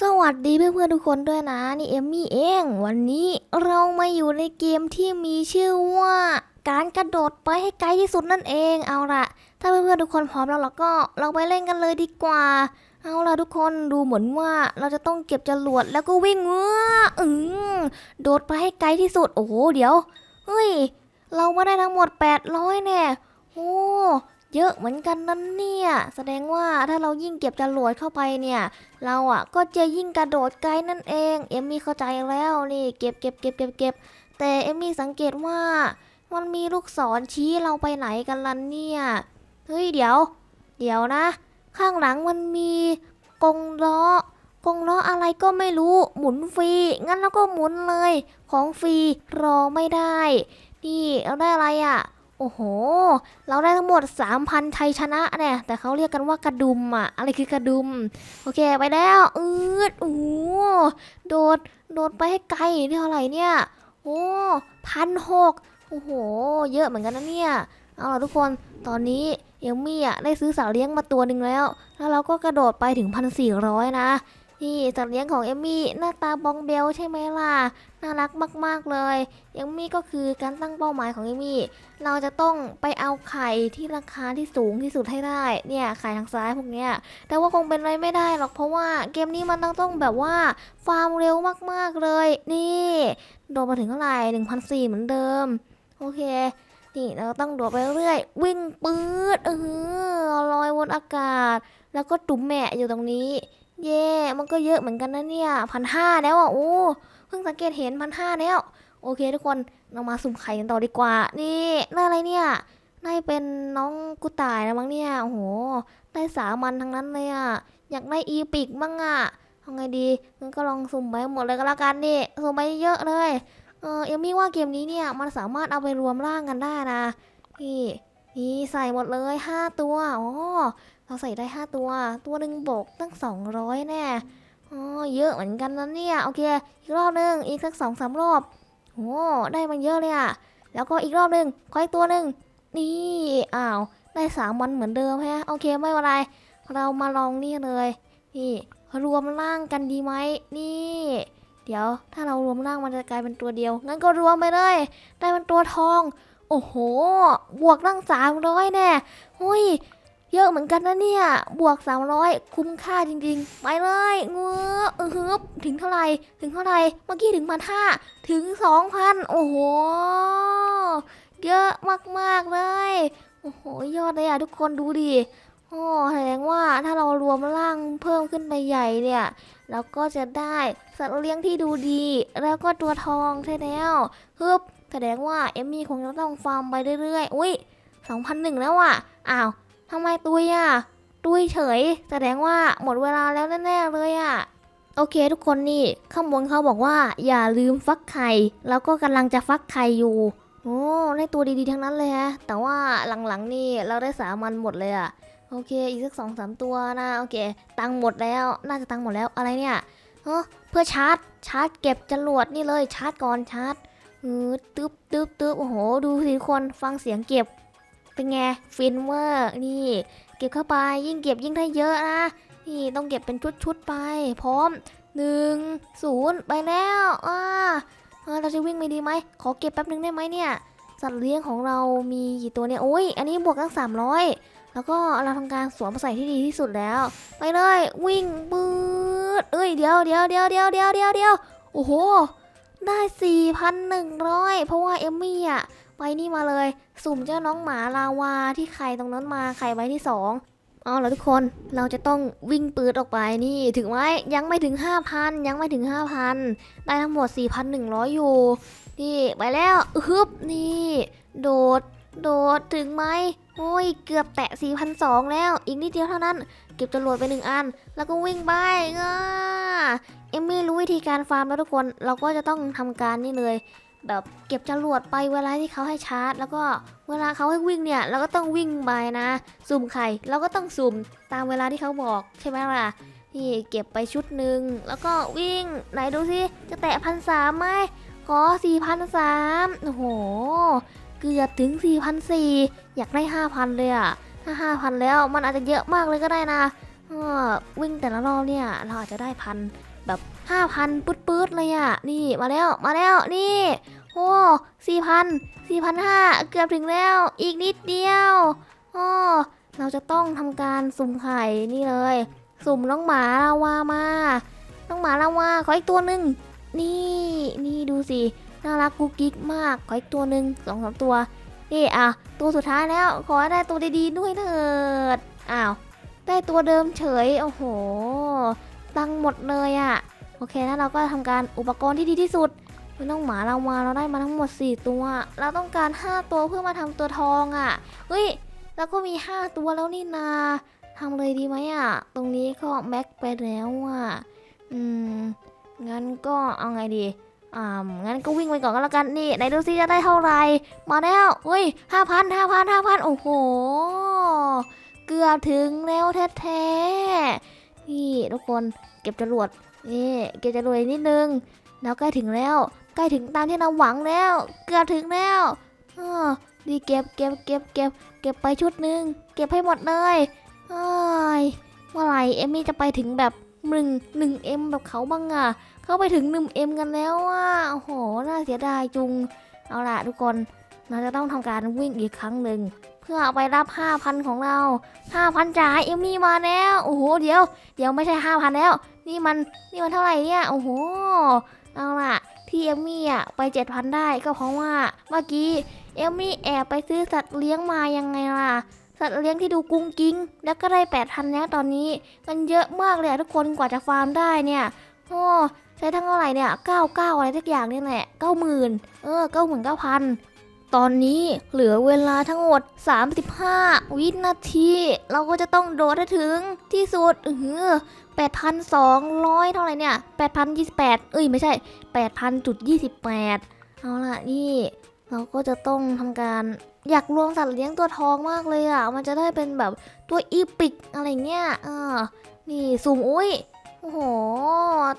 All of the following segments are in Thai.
สวัสดีเพื่อนๆทุกคนด้วยนะนี่เอมมี่เอง วันนี้เรามาอยู่ในเกมที่มีชื่อว่า การกระโดดไปให้ไกลที่สุดนั่นเองเอาล่ะถ้าเพื่อนๆทุกคนพร้อมแล้วเราก็เราไปเล่นกันเลยดีกว่า เอาล่ะทุกคนดูเหมือนว่าเราจะต้องเก็บจรวดแล้วก็วิ่งเว้ออืมโดดไปให้ไกลที่สุดโอ้โหเดี๋ยวเฮ้ย เรามาได้ทั้งหมด 800แน่โอ้ เยอะเหมือนกันนั่นเนี่ย แสดงว่าถ้าเรายิ่งเก็บจรวดเข้าไปเนี่ย เราอะก็จะยิ่งกระโดดไกลนั่นเอง เอมมี่เข้าใจแล้วนี่เก็บเก็บเก็บเก็บเก็บแต่เอมมี่สังเกตว่ามันมีลูกศรชี้เราไปไหนกันล่ะเนี่ย เฮ้ยเดี๋ยว เดี๋ยวนะ ข้างหลังมันมีกงล้อกงล้ออะไรก็ไม่รู้หมุนฟรี งั้นเราก็หมุนเลย ของฟรีรอไม่ได้ นี่เราได้อะไรอะ โอ้โห เราได้ทั้งหมด 3,000ชัยชนะเนี่ยแต่เขาเรียกกันว่ากระดุมอะอะไรคือกระดุม โอเคไปแล้วอืดโอ้โหโดด โดดไปให้ไกลนี่เท่าไหร่เนี่ย โอ้พันหกโอ้โห เยอะเหมือนกันนะเนี่ย เอาล่ะทุกคน ตอนนี้เอมมี่อะได้ซื้อสัตว์เลี้ยงมาตัวหนึ่งแล้ว แล้วเราก็กระโดดไปถึงพันสี่ร้อยนะ นี่สัตว์เลี้ยงของเอมมี่หน้าตาบองเบลใช่ไหมล่ะ น่ารักมากๆเลยเอมมี่ก็คือการตั้งเป้าหมายของเอมมี่ เราจะต้องไปเอาไข่ที่ราคาที่สูงที่สุดให้ได้ เนี่ยไข่ทางซ้ายพวกเนี้ย แต่ว่าคงเป็นไปไม่ได้หรอกเพราะว่าเกมนี้มันต้องต้องแบบว่าฟาร์มเร็วมากๆเลย นี่โดดมาถึงเท่าไหร่หนึ่งพันสี่เหมือนเดิม โอเคนี่เราต้องโดดไปเรื่อยวิ่งปื๊ดเออลอยบนอากาศ แล้วก็ตุ่มแมะอยู่ตรงนี้ เย่มันก็เยอะเหมือนกันนะเนี่ยพันห้าแล้วอะ โอ้ เพิ่งสังเกตเห็นพันห้าแล้ว โอเคทุกคนเรามาสุ่มไข่กันต่อดีกว่า นี่น่าอะไรเนี่ยน่าเป็นน้องกุตายนะมั้งเนี่ย โอ้โห ได้สามันทั้งนั้นเลยอะอยากได้อีปิกบ้างอะทำไงดีงั้นก็ลองสุ่มไปหมดเลยก็แล้วกันดิสุ่มไปเยอะเลย เออเอมมี่ว่าเกมนี้เนี่ยมันสามารถเอาไปรวมร่างกันได้นะนี่นี่ใส่หมดเลยห้าตัว อ๋อ เราใส่ได้ห้าตัว ตัวหนึ่งบกตั้งสองร้อยแน่ อ๋อเยอะเหมือนกันนะเนี่ยโอเค อีกรอบหนึ่งอีกสักสองสามรอบโอ้ได้มันเยอะเลยอะแล้วก็อีกรอบหนึ่งขออีกตัวหนึ่งนี่อ้าวได้สามวันเหมือนเดิมฮะโอเคไม่เป็นไรเรามาลองนี่เลยนี่รวมร่างกันดีไหมนี่ เดี๋ยวถ้าเรารวมร่างมันจะกลายเป็นตัวเดียว งั้นก็รวมไปเลย ได้เป็นตัวทอง โอ้โห บวกตั้งสามร้อยแน่ หุย เยอะเหมือนกันนะเนี่ย บวก 300 คุ้มค่าจริงๆ ไปเลยเงือเออฮึบถึงเท่าไหร่ ถึงเท่าไหร่ เมื่อกี้ถึงพันห้าถึง 2,000 โอ้โห เยอะมากๆเลย โอ้โห ยอดเลยอะทุกคนดูดิโอ้แสดงว่าถ้าเรารวมร่างเพิ่มขึ้นไปใหญ่เนี่ยเราก็จะได้สัตว์เลี้ยงที่ดูดี แล้วก็ตัวทองใช่แล้วฮึบแสดงว่าเอมมี่คงจะต้องฟาร์มไปเรื่อยๆ อุ้ย2,001แล้วอะ อ้าว ทำไมตุยอะ ตุยเฉย แสดงว่าหมดเวลาแล้วแน่ๆเลยอะ โอเคทุกคนนี่ ข้างบนเขาบอกว่า อย่าลืมฟักไข่ แล้วก็กำลังจะฟักไข่อยู่ โอ้ได้ตัวดีๆทั้งนั้นเลยฮะ แต่ว่าหลังๆนี่เราได้สามันหมดเลยอะ โอเค อีกสักสองสามตัวนะโอเค ตังค์หมดแล้ว น่าจะตังค์หมดแล้ว อะไรเนี่ยเออเพื่อชาร์จ ชาร์จเก็บจรวดนี่เลย ชาร์จก่อนชาร์จเออตึ๊บตึ๊บตึ๊บโอ้โห ดูสิทุกคน ฟังเสียงเก็บ เป็นไงฟินเวอร์นี่ เก็บเข้าไปยิ่งเก็บยิ่งได้เยอะนะนี่ต้องเก็บเป็นชุดๆไป พร้อมหนึ่งศูนย์ไปแล้วอ่าเราจะวิ่งไปดีไหมขอเก็บแป๊บนึงได้ไหมเนี่ยสัตว์เลี้ยงของเรามีกี่ตัวเนี่ยโอ้ยอันนี้บวกตั้ง300แล้วก็เราทำการสวมใส่ที่ดีที่สุดแล้ว ไปเลยวิ่งปืดเอ้ยเดี๋ยวเดี๋ยวเดี๋ยวเดี๋ยวเดี๋ยวเดี๋ยวเดี๋ยวโอ้โหได้4,100เพราะว่าเอมมี่อะ ไปนี่มาเลย สุ่มเจ้าน้องหมาลาวาที่ไข่ตรงนั้นมาไข่ไว้ที่สองเอาละทุกคนเราจะต้องวิ่งปืดออกไปนี่ถึงไหมยังไม่ถึง 5,000 ยังไม่ถึง 5,000 ได้ทั้งหมด 4,100 อยู่นี่ไปแล้วฮึบนี่ โดด โดดถึงไหมโอ้ยเกือบแตะ 4,200 แล้ว อีกนิดเดียวเท่านั้น เก็บจรวดไปหนึ่งอัน แล้วก็วิ่งไปอ่าเอมมี่รู้วิธีการฟาร์มแล้วทุกคนเราก็จะต้องทำการนี่เลย แบบเก็บจรวดไปเวลาที่เขาให้ชาร์จ แล้วก็เวลาเขาให้วิ่งเนี่ยเราก็ต้องวิ่งไปนะสุ่มไข่เราก็ต้องสุ่มตามเวลาที่เขาบอกใช่ไหมล่ะนี่เก็บไปชุดหนึ่งแล้วก็วิ่งไหนดูสิจะแตะพันสามไหมขอสี่พันสามโอ้โหเกือบถึง4 0 0อยากได้5,000เลยอะถ้า5,000แล้วมันอาจจะเยอะมากเลยก็ได้นะวิ่งแต่ละรอบเนี่ยเราอาจจะได้พันแบบห้าพันปื๊ดๆเลยอะนี่มาแล้วมาแล้วนี่ โอ้สี่พันสี่พันห้าเกือบถึงแล้ว อีกนิดเดียวอ๋อเราจะต้องทำการสุ่มไข่นี่เลย สุ่มน้องหมาลาวามาน้องหมาลาวาขออีกตัวหนึ่งนี่นี่ดูสิน่ารักกุ๊กกิ๊กมาก ขออีกตัวหนึ่งสองสามตัวนี่อะตัวสุดท้ายแล้ว ขอได้ตัวดีๆด้วยเถิดอ้าวได้ตัวเดิมเฉยโอ้โห ตังค์หมดเลยอะ่ะ โอเคแล้วเราก็ทำการอุปกรณ์ที่ดีที่สุด ไม่ต้องหมาเรามาเราได้มาทั้งหมด 4 ตัว เราต้องการ 5 ตัวเพื่อมาทำตัวทองอะ่ะเฮ้ยแล้วก็มี 5 ตัวแล้วนี่นาทำเลยดีไหมอะ่ะ ตรงนี้ก็แม็กไปแล้วอะอืมงั้นก็เอาไงดีอ่างั้นก็วิ่งไปก่อนก็แล้วกันนี่ไหนดูซิจะได้เท่าไหร่มาแล้วเฮ้ยห้าพันห้าพันห้าพันโอ้โห เกือบถึงแล้วแท้ๆนี่ทุกคนเก็บจรวดนี่เก็บจรวดนิดนึงแล้วใกล้ถึงแล้ว ใกล้ถึงตามที่เราหวังแล้ว เกือบถึงแล้วออดีเก็บเก็บเก็บเก็บเก็บไปชุดหนึ่งเก็บให้หมดเลยเอ้ยเมื่อไหร่เอมมี่จะไปถึงแบบหนึ่งหนึ่งเอ็มแบบเขาบ้างอะเขาไปถึง 1M กันแล้วอะโอ้โหน่าเสียดายจุง เอาล่ะทุกคนเราจะต้องทำการวิ่งอีกครั้งหนึ่งเพื่อเอาไปรับ5,000ของเรา5,000จ่ายเอมมี่มาแล้วโอ้โหเดี๋ยว เดี๋ยวไม่ใช่5,000แล้ว นี่มันนี่มันเท่าไหร่เนี่ยโอ้โหเอาล่ะ ที่เอมมี่อะไป7,000ได้ก็เพราะว่าเมื่อกี้เอมมี่แอบไปซื้อสัตว์เลี้ยงมายังไงล่ะ สัตว์เลี้ยงที่ดูกุ้งกิ้ง แล้วก็ได้แปดพันแล้วตอนนี้ มันเยอะมากเลยทุกคนกว่าจะฟาร์มได้เนี่ยโอ้ใช้ทั้งเท่าไหร่เนี่ยเก้าเก้าอะไรทุกอย่างนี่แหละเก้าหมื่นเออเก้าหมื่นเก้าพัน ตอนนี้เหลือเวลาทั้งหมด 35 วินาที เราก็จะต้องโดดให้ถึงที่สุดเออ8,200 เท่าไหร่เนี่ย 8,028 เอ้ยไม่ใช่ 8,028 เอาล่ะนี่ เราก็จะต้องทำการอยากรวมสัตว์เลี้ยงตัวทองมากเลยอะ มันจะได้เป็นแบบตัวอีปิกอะไรเงี้ยเออนี่สุ่มอุ้ย โอ้โห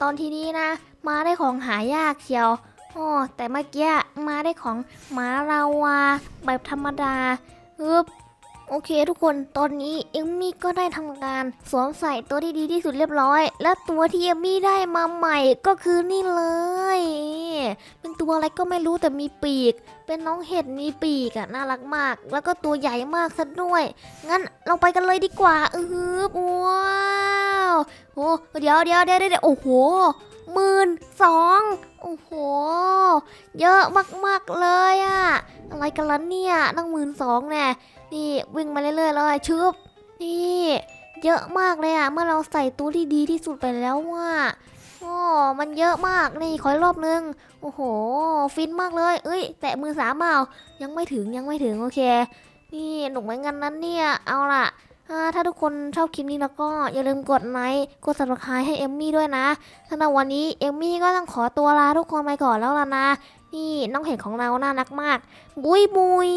ตอนที่นี้นะ มาได้ของหายากเชียวอ๋อแต่เมื่อกี้ มาได้ของหมาลาวาแบบธรรมดาฮึบโอเคทุกคน ตอนนี้เอมมี่ก็ได้ทำการสวมใส่ตัวที่ดีที่สุดเรียบร้อย และตัวที่เอมมี่ได้มาใหม่ก็คือนี่เลย เป็นตัวอะไรก็ไม่รู้แต่มีปีก เป็นน้องเห็ดมีปีกอะน่ารักมาก แล้วก็ตัวใหญ่มากซะด้วย งั้นเราไปกันเลยดีกว่า อือฮึว้าว โอ้เดี๋ยวเดี๋ยวเดี๋ยวเดี๋ยวโอ้โห หมื่นสองโอ้โห เยอะมากๆเลยอะอะไรกันล่ะเนี่ยตั้งหมื่นสองแน่นี่วิ่งมาเรื่อยๆเลยชึบนี่เยอะมากเลยอะเมื่อเราใส่ตัวที่ดีที่สุดไปแล้วว่าโอ้มันเยอะมากนี่ขออีกรอบนึงโอ้โห ฟินมากเลย เอ้ย แตะมือสามเปล่ายังไม่ถึงยังไม่ถึงโอเค นี่หนุกเหมือนกันนั้นเนี่ยเอาล่ะ ถ้าทุกคนชอบคลิปนี้แล้วก็อย่าลืมกดไลค์กด subscribe ให้เอมมี่ด้วยนะสำหรับวันนี้เอมมี่ก็ต้องขอตัวลาทุกคนไปก่อนแล้วล่ะนะ นี่น้องเห็ดของเราน่ารักมาก บุยบุย